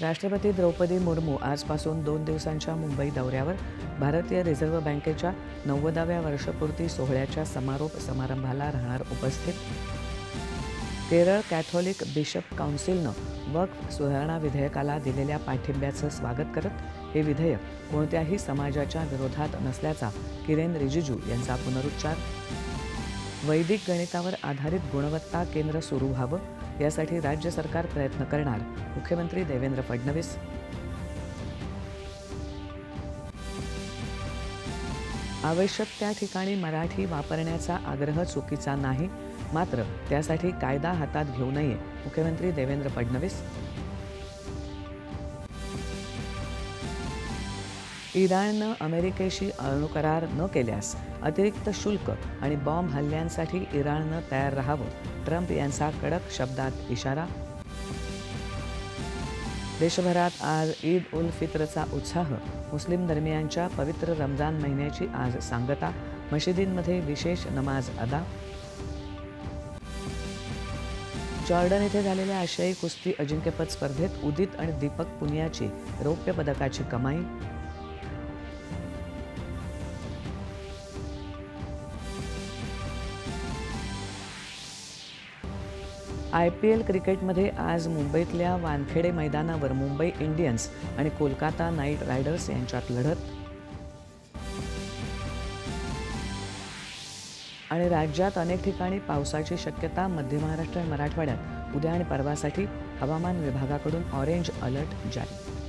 राष्ट्रपती द्रौपदी मुर्मू आजपासून दोन दिवसांच्या मुंबई दौऱ्यावर भारतीय रिझर्व्ह बँकेच्या नव्वदाव्या वर्षपूर्ती सोहळ्याच्या समारोप समारंभाला राहणार उपस्थित. केरळ कॅथोलिक बिशप काउन्सिलनं वक्फ सुधारणा विधेयकाला दिलेल्या पाठिंब्याचं स्वागत करत हे विधेयक कोणत्याही समाजाच्या विरोधात नसल्याचा किरेन रिजिजू यांचा पुनरुच्चार. वैदिक गणितावर आधारित गुणवत्ता केंद्र सुरू व्हावं यासाठी राज्य सरकार प्रयत्न करणार मुख्यमंत्री देवेंद्र फडणवीस. आवश्यक त्या ठिकाणी मराठी वापरण्याचा आग्रह चुकीचा नाही मात्र त्यासाठी कायदा हातात घेऊ नये मुख्यमंत्री देवेंद्र फडणवीस. इराणनं अमेरिकेशी अणुकरार न केल्यास अतिरिक्त शुल्क आणि बॉम्ब हल्ल्यांसाठी इराणनं तयार राहावं ट्रम्प यांचा कडक शब्दात इशारा. देशभरात आज ईद उल फित्रचा उत्साह मुस्लिम धर्मियांच्या पवित्र रमजान महिन्याची आज सांगता मशिदींमध्ये विशेष नमाज अदा. जॉर्डन येथे झालेल्या आशियाई कुस्ती अजिंक्यपद स्पर्धेत उदित आणि दीपक पुनियाची रौप्य पदकाची कमाई. आय पी एल क्रिकेटमध्ये आज मुंबईतल्या वानखेडे मैदानावर मुंबई इंडियन्स आणि कोलकाता नाईट रायडर्स यांच्यात लढत. आणि राज्यात अनेक ठिकाणी पावसाची शक्यता मध्य महाराष्ट्र आणि मराठवाड्यात. उद्या आणि परवासाठी हवामान विभागाकडून ऑरेंज अलर्ट जारी.